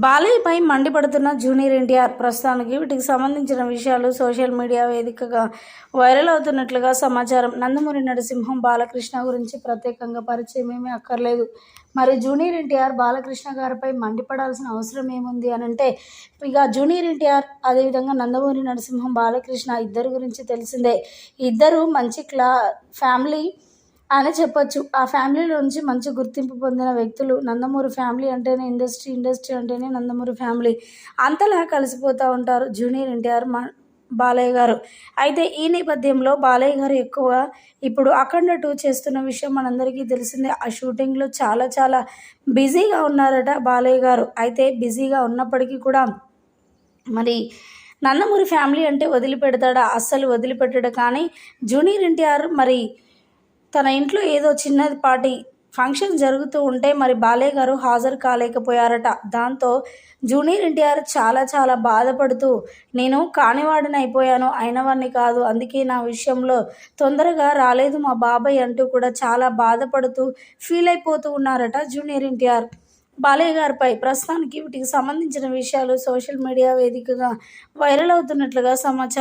బాలయ్యపై మండిపడుతున్న junior NTR ప్రస్తుతానికి వీటికి సంబంధించిన విషయాలు సోషల్ మీడియా వేదికగా వైరల్ అవుతున్నట్లుగా సమాచారం. నందమూరి నరసింహం బాలకృష్ణ గురించి ప్రత్యేకంగా పరిచయం ఏమీ అక్కర్లేదు. మరి జూనియర్ ఎన్టీఆర్ బాలకృష్ణ గారిపై మండిపడాల్సిన అవసరం ఏముంది అని అంటే ఇక జూనియర్ ఎన్టీఆర్ అదేవిధంగా నందమూరి నరసింహం బాలకృష్ణ ఇద్దరు గురించి తెలిసిందే. ఇద్దరు మంచి క్లా ఫ్యామిలీ అని చెప్పొచ్చు. ఆ ఫ్యామిలీలో నుంచి మంచి గుర్తింపు పొందిన వ్యక్తులు నందమూరి ఫ్యామిలీ అంటేనే ఇండస్ట్రీ ఇండస్ట్రీ అంటేనే నందమూరి ఫ్యామిలీ అంతలా కలిసిపోతూ ఉంటారు జూనియర్ ఎన్టీఆర్ మా బాలయ్య గారు. అయితే ఈ నేపథ్యంలో బాలయ్య గారు ఎక్కువ ఇప్పుడు అఖండ టూ చేస్తున్న విషయం మనందరికీ తెలిసిందే. ఆ షూటింగ్లో చాలా చాలా బిజీగా ఉన్నారట బాలయ్య గారు. అయితే బిజీగా ఉన్నప్పటికీ కూడా మరి నందమూరి ఫ్యామిలీ అంటే వదిలిపెడతాడా? అస్సలు వదిలిపెట్టడు. కానీ జూనియర్ ఎన్టీఆర్ మరి తన ఇంట్లో ఏదో చిన్నపాటి ఫంక్షన్ జరుగుతూ ఉంటే మరి బాలయ్య గారు హాజరు కాలేకపోయారట. దాంతో జూనియర్ ఎన్టీఆర్ చాలా చాలా బాధపడుతూ నేను కానివాడిని అయిపోయాను అయినవాడిని కాదు. అందుకే నా విషయంలో తొందరగా రాలేదు మా బాబాయ్ అంటూ కూడా చాలా బాధపడుతూ ఫీల్ అయిపోతూ ఉన్నారట జూనియర్ ఎన్టీఆర్. బాలయ్య గారిపై ప్రస్తుతానికి వీటికి సంబంధించిన విషయాలు సోషల్ మీడియా వేదికగా వైరల్ అవుతున్నట్లుగా సమాచారం